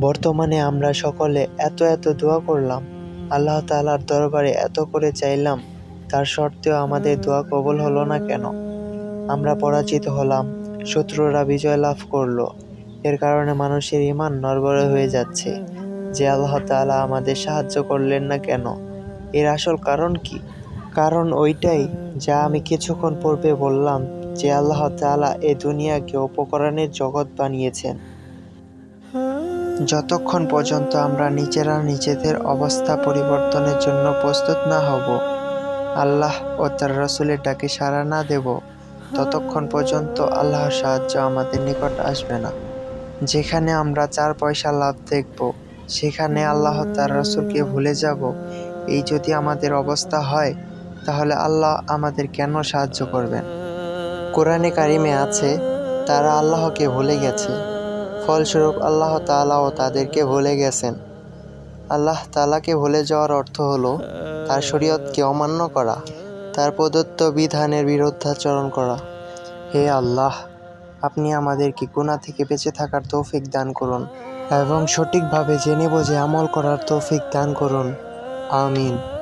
বর্তমানে আমরা সকলে এত এত দোয়া করলাম। আল্লাহ তাআলার দরবারে এত করে চাইলাম, তার সত্ত্বেও আমাদের দোয়া কবল হলো না কেন? আমরা পরাজিত হলাম, শত্রুরা বিজয় লাভ করল। এর কারণে মানুষের ইমান নড়বড়ে হয়ে যাচ্ছে। যে আল্লাহ তাআলা আমাদের সাহায্য করলেন না কেন? এর আসল কারণ কি? কারণ ওইটাই যা আমি কিছুক্ষণ পূর্বে বললাম যে আল্লাহ তাআলা এ দুনিয়াকে উপকরণের জগৎ বানিয়েছেন। যতক্ষণ পর্যন্ত আমরা নিজেরা নিজেদের অবস্থা পরিবর্তনের জন্য প্রস্তুত না হব, আল্লাহ ও তার রসুলের ডাকে সাড়া না দেব, ততক্ষণ পর্যন্ত আল্লাহর সাহায্য আমাদের নিকট আসবে না। যেখানে আমরা চার পয়সা লাভ দেখব, সেখানে আল্লাহ তার রসুলকে ভুলে যাব। এই যদি আমাদের অবস্থা হয়, তাহলে আল্লাহ আমাদের কেন সাহায্য করবেন? কোরআনে কারিমে আছে, তারা আল্লাহকে ভুলে গেছে। ফলস্বরূপ আল্লাহ তাআলাও তাদেরকে ভুলে গেছেন। আল্লাহ তালাকে ভুলে যাওয়ার অর্থ হলো তার শরীয়তকে অমান্য করা, তার প্রদত্ত বিধানের বিরুদ্ধাচরণ করা। হে আল্লাহ, আপনি আমাদেরকে গুনাহ থেকে বেঁচে থাকার তৌফিক দান করুন এবং সঠিকভাবে জেনে বুঝে আমল করার তৌফিক দান করুন। আমিন।